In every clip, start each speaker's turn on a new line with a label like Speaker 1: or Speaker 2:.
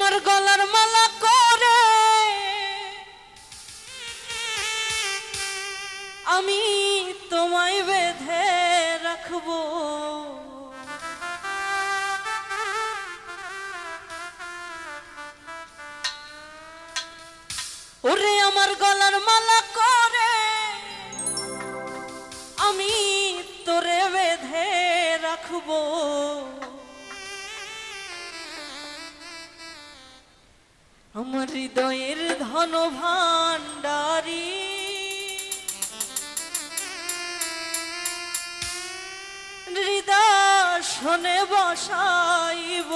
Speaker 1: আমার গলার মালা করে। আমি তোমায় বেঁধে রাখব। ওরে আমার গলার মালা করে। আমি তোরে বেঁধে রাখব। আমার হৃদয়ের ধন ভাণ্ডারী হৃদয় শোনে বসাইব।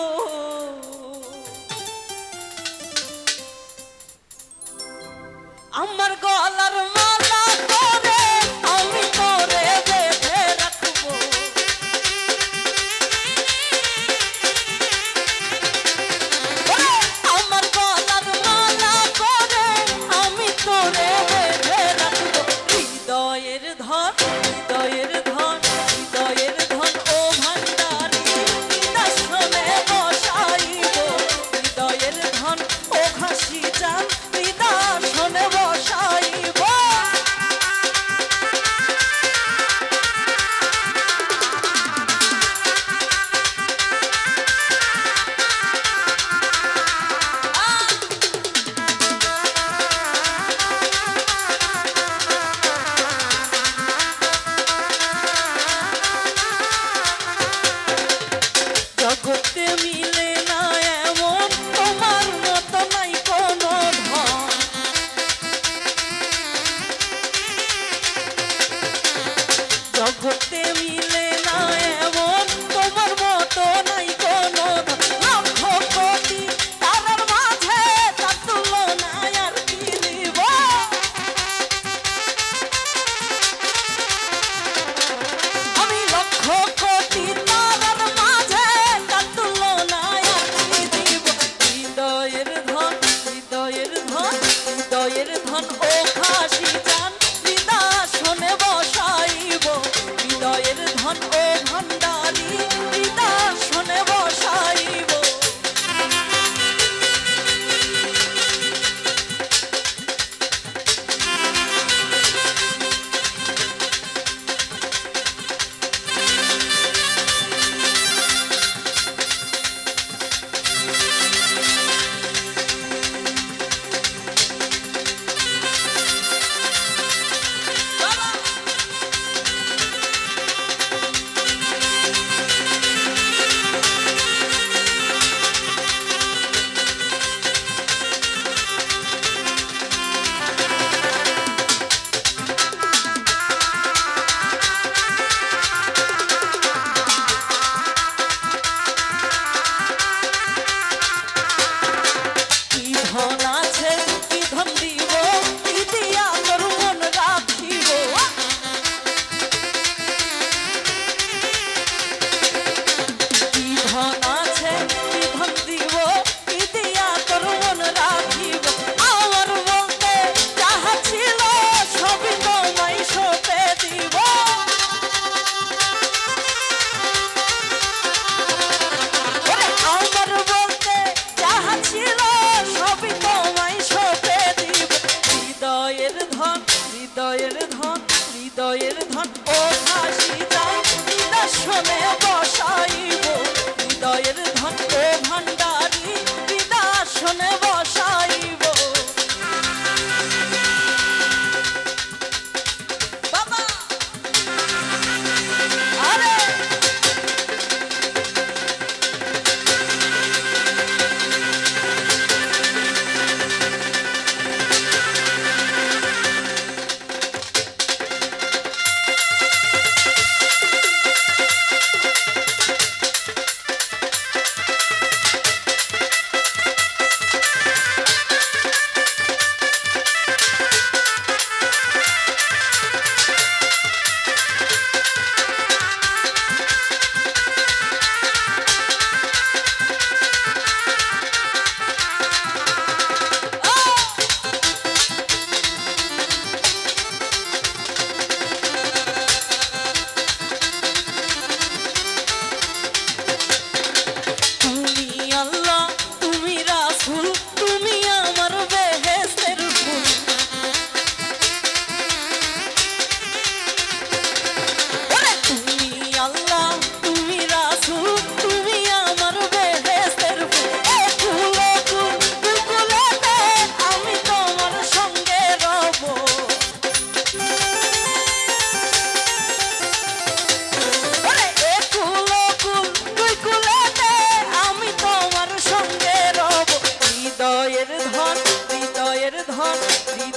Speaker 1: জগতে মিলে বসাইব হৃদয়ের ধন্য ভাণ্ডারী বিদাসনে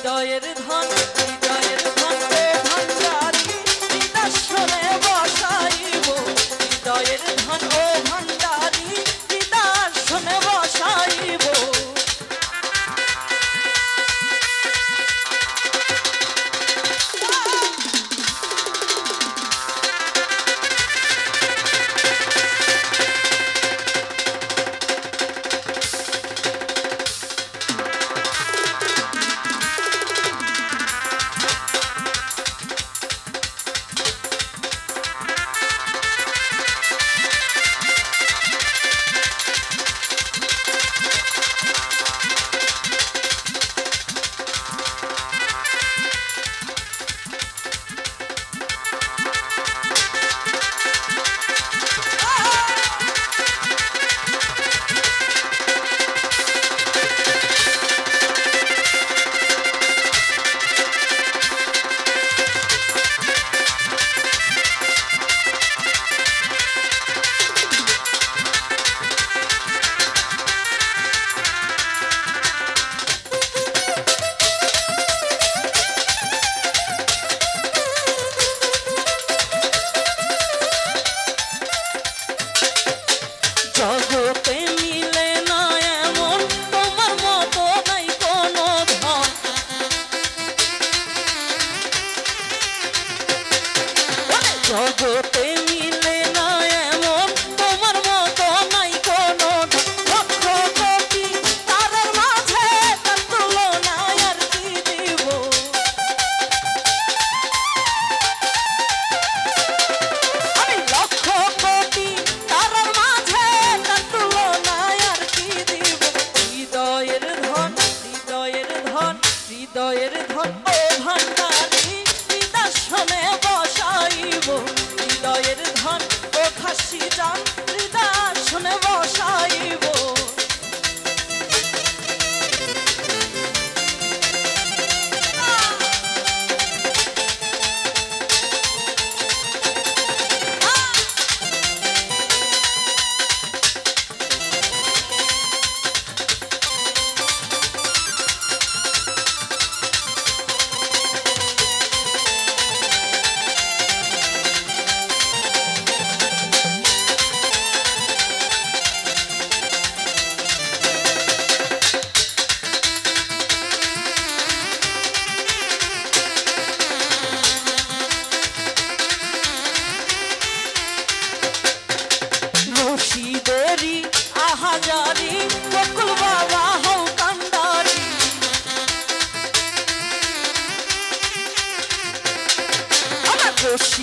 Speaker 1: হৃদয়ের ধন jogo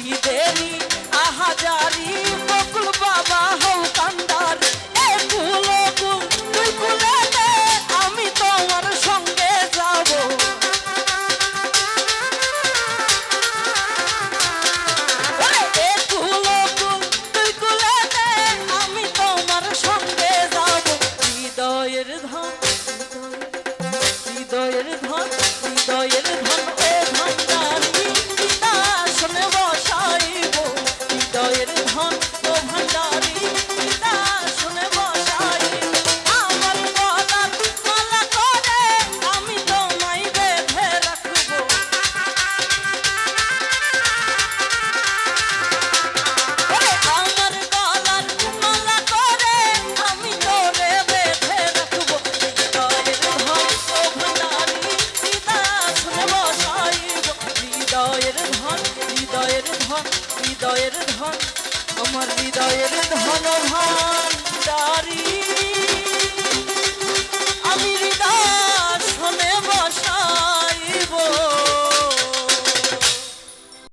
Speaker 1: ঈদেরি আহাজারি বকুল বাবা হৃদয়ের ধন হৃদয়ের ধন আমার হৃদয়ের ধন ভান্ডারি আমি হৃদয়